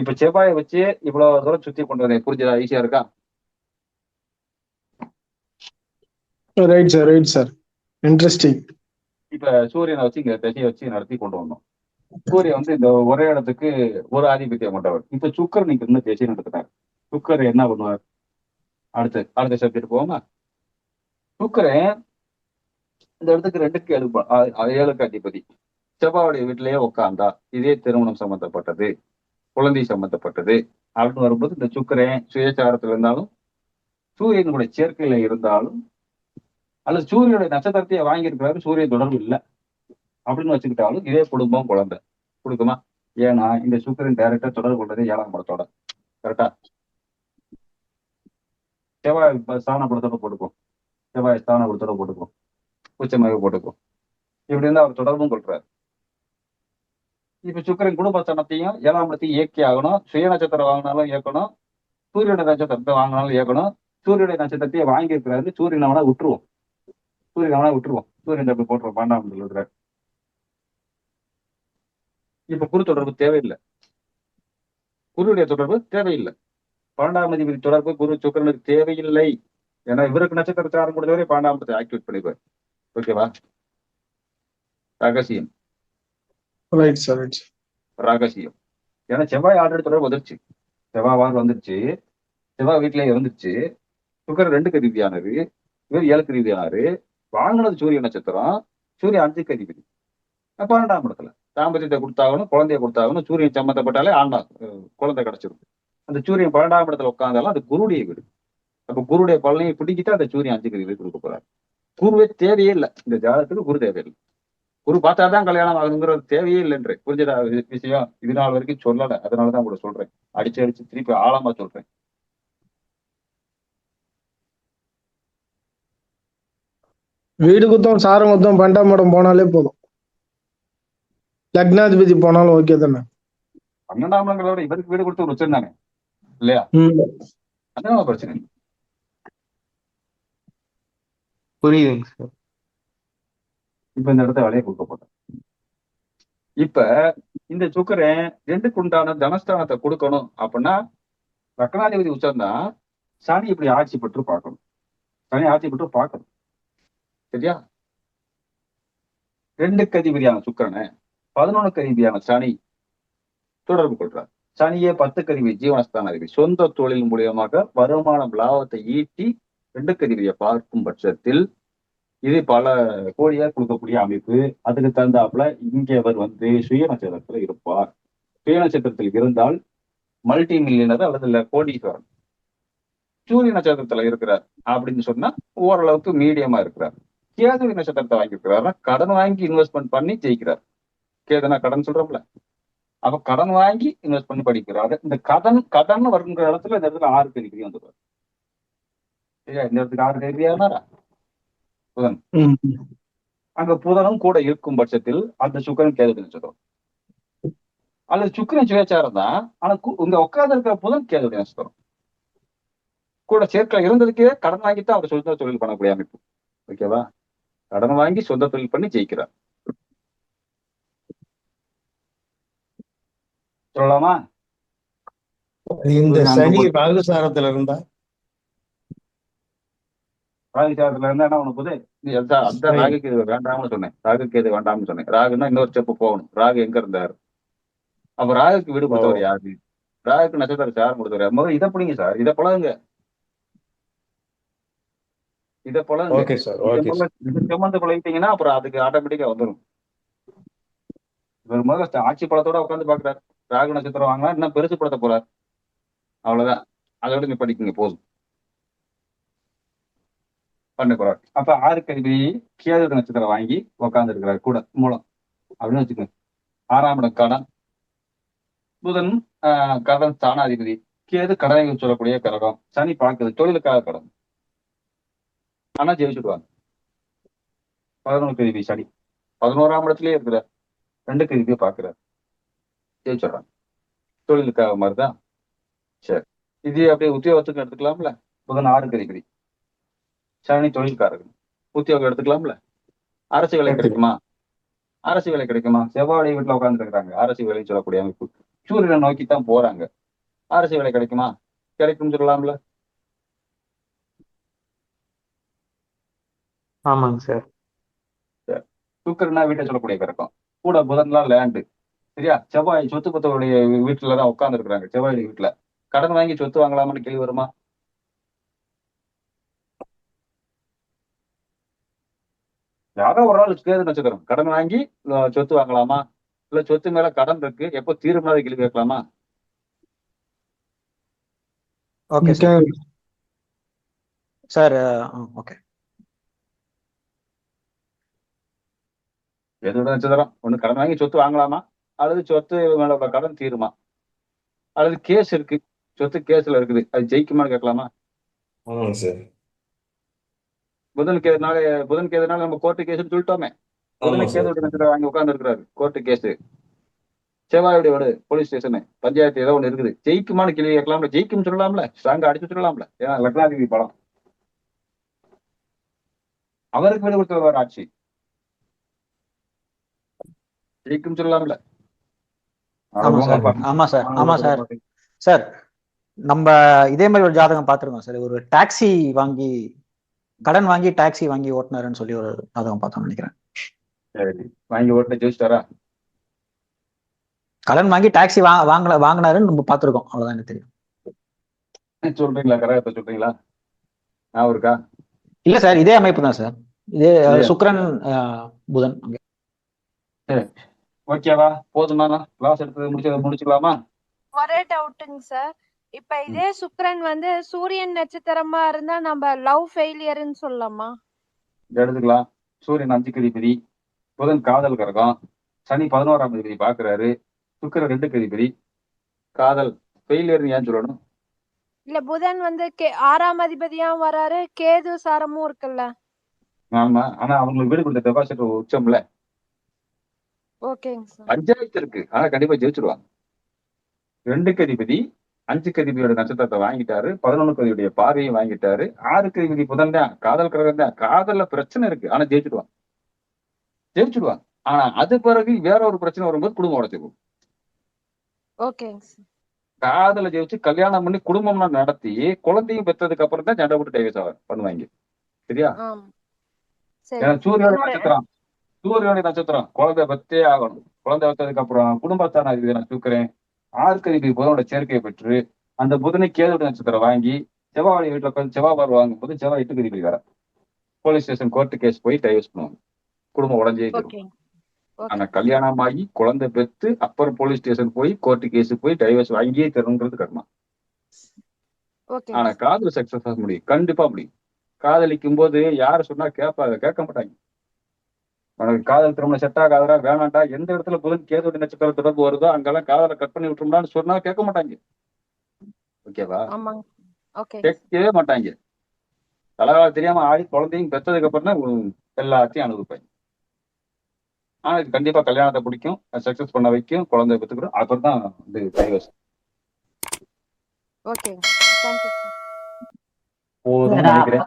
இப்ப செவ்வாயை வச்சு இவ்வளவு தூரம் சுத்தி கொண்டு வரேன் புரிஞ்சதா? ஈஸியா இருக்கா? Right sir right sir interesting இப்ப சூரியனை வச்சு இங்க திசையை வச்சு நடத்தி கொண்டு வந்தோம். சூரியன் வந்து இந்த ஒரே இடத்துக்கு ஒரு ஆதிபத்தியம் கொண்டவர். இப்ப சுக்கரன் இங்க இருந்து திசை நடத்துறாரு. சுக்கர் என்ன பண்ணுவார்? அடுத்து அடுத்த சப்ஜெக்ட் போவோமா? சுக்கரன் இந்த இடத்துக்கு ரெண்டுக்கு ஏழு ஏழுக்கு அதிபதி. செவ்வாவுடைய வீட்டிலேயே உட்காந்தா இதே திருமணம் சம்பந்தப்பட்டது. குழந்தை சம்பந்தப்பட்டது அப்படின்னு வரும்போது இந்த சுக்கரன் சுயச்சாரத்துல இருந்தாலும் சூரியனுடைய சேர்க்கையில இருந்தாலும் அல்லது சூரியனுடைய நட்சத்திரத்தையே வாங்கியிருக்கிறாரு சூரிய தொடர்பு இல்லை அப்படின்னு வச்சுக்கிட்டாலும் இதே குடும்பம் குழந்தை. கொடுக்குமா? ஏன்னா இந்த சுக்கரன் டைரக்டா தொடர்பு கொண்டது ஏழாம் படத்தோட. கரெக்டா செவ்வாய் ஸ்தான படத்தோட போட்டுக்கும் செவ்வாய் ஸ்தான படத்தோட போட்டுக்கும் உச்சமாக போட்டுக்கும் இப்படி இருந்தா அவர் தொடர்பும் கொள்றாரு. இப்ப சுக்கரன் குடும்பஸ்தானத்தையும் ஏழாம் இடத்தையும் இயக்கி ஆகணும். சுய நட்சத்திரம் வாங்கினாலும் இயக்கணும். சூரியனுடைய நட்சத்திரத்தை வாங்கினாலும் இயக்கணும். சூரியனுடைய நட்சத்திரத்தையே வாங்கி இருக்கிறாரு சூரியன் அவனா விட்டுருவோம். சூரியன் அவனா விட்டுருவோம். சூரியன் அப்படி போட்டுருவோம் பன்னெண்டாம் இருக்கிறார். இப்ப குரு தொடர்பு தேவையில்லை. குருடைய தொடர்பு தேவையில்லை. பன்னெண்டாம் அதிபதி தொடர்பு குரு சுக்கரனுக்கு தேவையில்லை. ஏன்னா இவருக்கு நட்சத்திரத்தாரம் முடிஞ்சவரை பன்னெண்டாம் ஆக்டிவேட் பண்ணிக்குவார் ஓகேவா ரகசியம். ரைட் சார் ரகசியம். ஏன்னா செவ்வாய் ஆல்ரெடி தொடர்பு வந்துருச்சு செவ்வாய் வார் வந்துருச்சு. செவ்வாய் வீட்டிலே இருந்துச்சு. சுக்கர் ரெண்டுக்கு அதிபதியானது இவர் ஏழுக்கு அதிபதியானாரு. வாங்கினது சூரிய நட்சத்திரம். சூரியன் அஞ்சுக்கு அதிபதி. பன்னெண்டாம் இடத்துல. தாம்பத்தியத்தை கொடுத்தாகணும் குழந்தைய கொடுத்தாகணும் சூரியன் சம்மந்தப்பட்டாலே ஆண்டா குழந்தை கிடைச்சிரும் அந்த சூரியன் பன்னெண்டாம் இடத்துல உட்காந்தாலும் அது குருடைய வீடு. அப்ப குருடைய பலனையை பிடிக்கிட்டு அந்த சூரியன் அஞ்சுக்கு அதிபதி கொடுக்க போறாரு. குருவே தேவையே இல்லை. இந்த ஜாதகத்துக்கு குரு தேவையில்லை. குரு பார்த்தாதான் கல்யாணம் ஆகணுங்கிறது தேவையே இல்லைன்ற புரிஞ்சதா விஷயம்? இது நாள் வரைக்கும் சொல்லல. அதனாலதான் கூட சொல்றேன். அடிச்சு அடிச்சு திருப்பி ஆழமா சொல்றேன். வீடு குத்தம் சாரம் குத்தம் பண்டாம் மடம் போனாலே போதும். லக்னாதிபதி போனாலும் ஓகே தானே? பன்னெண்டாம் இடங்கள விட இவருக்கு வீடு கொடுத்து வச்சிருந்தாங்க இல்லையா? பிரச்சனை. இல்லை. புரியுதுங்க சார். இப்ப இந்த இடத்த வேலையை கொடுக்கப்பட்டோம் இப்ப இந்த சுக்கரன் ரெண்டுக்கு உண்டான தனஸ்தானத்தை கொடுக்கணும் அப்படின்னா லக்னாதிபதி உச்சம்தான் சனி இப்படி ஆட்சி பெற்று பார்க்கணும். சனி ஆட்சி பெற்று பார்க்கணும். சரியா? ரெண்டுக்கு அதிபதியான சுக்கரனை பதினொன்னுக்கு அதிபதியான சனி தொடர்பு கொள்றார். சனியே பத்து அதிபதி ஜீவனஸ்தான அதிபதி சொந்த தொழில் மூலியமாக வருமானம் லாபத்தை ஈட்டி ரெண்டு அதிபதியை பார்க்கும் பட்சத்தில் இது பல கோடியா கொடுக்கக்கூடிய அமைப்பு. அதுக்கு தகுந்தாப்புல இங்க அவர் வந்து சுய நட்சத்திரத்துல இருப்பார். சுய நட்சத்திரத்தில் இருந்தால் மல்டி மில்லியனர் அல்லது இல்ல கோடீஸ்வரன். சூரிய நட்சத்திரத்துல இருக்கிறார் அப்படின்னு சொன்னா ஓரளவுக்கு மீடியமா இருக்கிறார். கேதுரி நட்சத்திரத்தை வாங்கியிருக்கிறாருன்னா கடன் வாங்கி இன்வெஸ்ட்மெண்ட் பண்ணி ஜெயிக்கிறார். கேதுனா கடன் சொல்றோம்ல. அப்ப கடன் வாங்கி இன்வெஸ்ட் பண்ணி படிக்கிறாரு. இந்த கடன் கடன் வருங்கிற இடத்துல இந்த இடத்துல ஆறு கேள்வி வந்துருவார் இந்த இடத்துக்கு ஆறு கேள்வியா ம். அங்க புதனும் கூட இருக்கும் பட்சத்தில் அந்த சுக்கரன் கேது நட்சத்திரம் அல்லது சுக்கிரன் சுயச்சாரம் தான் ஆனா கு- இங்க உட்கார்ந்து இருக்கிற புதன் கேது நட்சத்திரம் கூட சேர்க்கை இருந்ததுக்கே கடன் வாங்கிட்டு அவர் சொந்த தொழில் பண்ணக்கூடிய அமைப்பு. ஓகேவா? கடன் வாங்கி சொந்த தொழில் பண்ணி ஜெயிக்கிறார். சொல்லலாமா? இந்த சனி. ராகுசாரத்துல இருந்தா ராகுசாரத்துல இருந்தா என்ன புது அந்த சரி. இது வேண்டாம்னு சொன்னேன். ராகுக்கு இது வேண்டாம்னு சொன்னேன். ராகுன்னா இன்னொரு ஸ்டெப் போகணும். ராகு எங்க இருந்தாரு? அப்ப ராகுக்கு வீடு கொடுத்தவர் யாரு? ராகுக்கு நட்சத்திர சாரம் கொடுத்தவர்? முதல்ல இதை பிடிங்க சார். இதை பழகுங்க இதை பழகுங்க சார் சம்மந்த பழகிட்டீங்கன்னா அப்புறம் அதுக்கு ஆட்டோமேட்டிக்கா வந்துடும் இவர் முதல்ல ஆட்சி பழத்தோட உட்காந்து பாக்குறாரு ராகு நட்சத்திரம் வாங்கினா இன்னும் பெருசு படுத்த போறாரு. அவ்வளவுதான். அதோட நீ படிக்குங்க போதும். பண்ணுகிறார் அப்ப ஆறு கல்வி கேது நட்சத்திரம் வாங்கி உட்கார்ந்து இருக்கிறார் கூட மூலம். அப்படின்னு வச்சுக்கோங்க. ஆறாம் இடம் கடன். புதன் ஆஹ், கடன் ஸ்தானாதிபதி. கேது கடனை சொல்லக்கூடிய கரகம். சனி பார்க்குது தொழிலுக்காக கடன் ஆனா ஜெயிச்சுடுவாங்க. பதினொன்று கருவி சனி. பதினோராம் இடத்துலயே இருக்கிறார். ரெண்டு கருவியை பார்க்கிறார். ஜெயிச்சிடுறாங்க. தொழிலுக்காக மாதிரிதான். சரி. இது அப்படியே உத்தியோகத்துக்கு எடுத்துக்கலாம்ல. புதன் ஆறு கதிபதி சனி தொழில்காரர்கள். உத்தியோகம் எடுத்துக்கலாம்ல? அரசு வேலை. கிடைக்குமா? அரசு வேலை கிடைக்குமா? செவ்வாய் வீட்டுல உட்கார்ந்து இருக்கிறாங்க. அரசு வேலைன்னு சொல்லக்கூடிய அமைப்பு. சூரியனை நோக்கி தான் போறாங்க. அரசு வேலை கிடைக்குமா? கிடைக்கும்னு சொல்லலாம்ல? ஆமாங்க சார். சுக்கரனா வீட்டை சொல்லக்கூடிய கிரகம். கூட புதன்லாம் லேண்டு சரியா? செவ்வாய் சொத்து பத்தவருடைய வீட்டுல தான் உட்கார்ந்து இருக்கிறாங்க செவ்வாய் வீட்டுல. கடன் வாங்கி சொத்து வாங்கலாமான்னு கேள்வி வருமா? யாரோ ஒரு ஆள் கேது நட்சத்திரம். கடன் வாங்கி சொத்து வாங்கலாமா? இல்ல சொத்து மேல கடன் இருக்கு எப்போ தீரும்னா கேள்வி கேட்கலாமா? Okay sir sir okay. எதோட நட்சத்திரம். ஒண்ணு கடன் வாங்கி சொத்து வாங்கலாமா? அல்லது சொத்து மேல உள்ள கடன் தீருமா? அல்லது கேஸ் இருக்கு. சொத்து கேஸ்ல இருக்குது. அது ஜெயிக்குமான்னு கேட்கலாமா? ஆமாங்க சார் புதன் கேதுனால புதன் கேதுனால நம்ம கோர்ட்டு கேஸ்னு சொல்லிட்டோமே. புதன் கேது வாங்கி உட்கார்ந்து இருக்கிறாரு கோர்ட்டு கேஸ் செவ்வாயுடைய வீடு போலீஸ் ஸ்டேஷனு பஞ்சாயத்து ஏதோ ஒண்ணு இருக்குது. ஜெயிக்குமான்னு கேள்வி கேட்கலாம்ல. ஜெயிக்கும் சொல்லலாம்ல. ஸ்ட்ராங்கா அடிச்சு சொல்லலாம்ல. ஏன்னா லக்னாதிபதி படம். அவருக்கு வீடு கொடுத்தவர் ஆட்சி. ஜெயிக்கும் சொல்லலாம்ல. ஆமா சார் ஆமா சார் ஆமா சார் சார் நம்ம இதே மாதிரி ஒரு ஜாதகம் பார்த்துருக்கோம் சார் ஒரு டாக்ஸி வாங்கி கடன் வாங்கி டாக்ஸி வாங்கி ஓட்டினாருன்னு சொல்லி ஒரு ஜாதகம் பார்த்தோம்னு நினைக்கிறேன். சரி. வாங்கி ஓட்டு ஜெயிச்சிட்டாரா கடன் வாங்கி டாக்ஸி வா வாங்கல வாங்கினாருன்னு நம்ம பார்த்துருக்கோம். அவ்வளவுதான் எனக்கு தெரியும். சொல்றீங்களா? கரகத்தை சொல்றீங்களா? நான் இருக்கா? இல்ல சார் இதே அமைப்பு தான் சார். இதே அஹ், புதன். அங்க. ஓகேவா? போதுமா கிளாஸ் எடுத்து முடிச்சு முடிச்சுக்கலாமா? ஒரே டவுட்டுங்க சார். இப்ப இதே சுக்கிரன் வந்து சூரியன் நட்சத்திரமா இருந்தா நம்ம லவ் ஃபெயிலியர்னு சொல்லலாமா? எடுத்துக்கலாம். சூரியன் அஞ்சு அதிபதி புதன் காதல் கரகம் சனி பதினோராம் அதிபதி பாக்குறாரு சுக்கிரன் ரெண்டு அதிபதி. காதல் ஃபெயிலியர் ஏன் சொல்லணும்? இல்ல புதன் வந்து கே ஆறாம் அதிபதியாவும் வராரு கேது சாரமும் இருக்குல்ல? ஆமா ஆனா அவங்களுக்கு வீடு கொடுத்த டெபாசிட் உச்சம்ல. ஓகேங்க சார். பஞ்சாயத்து இருக்கு. ஆனா கண்டிப்பா ஜெயிச்சிருவாங்க. ரெண்டுக்கு அதிபதி அஞ்சுக்கு அதிபதியோட நட்சத்திரத்தை வாங்கிட்டாரு பதினொன்னுக்கு அதிபதியுடைய பார்வையும் வாங்கிட்டாரு ஆறுக்கு அதிபதி புதன் தான் காதல் கிரகம் தான் காதல்ல பிரச்சனை இருக்கு. ஆனா ஜெயிச்சிடுவாங்க ஜெயிச்சிடுவாங்க ஆனா அது பிறகு வேற ஒரு பிரச்சனை வரும்போது குடும்பம் சார். காதல ஜெயிச்சு கல்யாணம் பண்ணி குடும்பம்லாம் நடத்தி குழந்தையும் பெற்றதுக்கு அப்புறம் தான் சண்டை போட்டு டைவர்ஸ் ஆவார் பண்ணுவாங்க. சரியா? சூரியோட நட்சத்திரம் சூரியோட நட்சத்திரம் குழந்தை பத்தே ஆகணும். குழந்தை வச்சதுக்கு அப்புறம் குடும்பத்தான அதிபதி நான் தூக்குறேன். ஆறுக்கு அதிபதி புதனோட சேர்க்கையை பெற்று அந்த புதனை கேதோட நட்சத்திரம் வாங்கி செவ்வாய் வீட்டுல உட்காந்து செவ்வாய் பார் வாங்கும் போது செவ்வாய் எட்டுக்கு அதிபதி வர. போலீஸ் ஸ்டேஷன் கோர்ட்டு கேஸ் போய் டைவர்ஸ் பண்ணுவாங்க. குடும்பம் உடஞ்சே ஆனா கல்யாணம் ஆகி குழந்தை பெற்று அப்புறம் போலீஸ் ஸ்டேஷன் போய் கோர்ட்டு கேஸ் போய் டைவர்ஸ் வாங்கியே தரணுங்கிறது கர்மா. ஆனா காதல் சக்சஸ் ஆக முடியும். கண்டிப்பா முடியும். காதலிக்கும் போது யாரு சொன்னா கேட்பாங்க கேட்க மாட்டாங்க. உனக்கு காதல் திருமணம் செட் ஆகாதடா வேணாண்டா எந்த இடத்துல புதன் கேதோட நட்சத்திர தொடர்பு வருதோ அங்கெல்லாம் காதலை கட் பண்ணி விட்டுரும்டான்னு சொன்னா கேட்க மாட்டாங்க. ஓகேவா ஓகே கேட்கவே மாட்டாங்க. தலைகால தெரியாம ஆடி குழந்தையும் பெற்றதுக்கு அப்புறம் தான் எல்லாத்தையும் அனுபவிப்பாங்க ஆனா இது கண்டிப்பா கல்யாணத்தை பிடிக்கும். சக்சஸ் பண்ண வைக்கும். குழந்தை பெற்றுக்கிறோம் அப்புறம் தான் வந்து டைவர்ஸ் போதும்னு நான் நினைக்கிறேன்.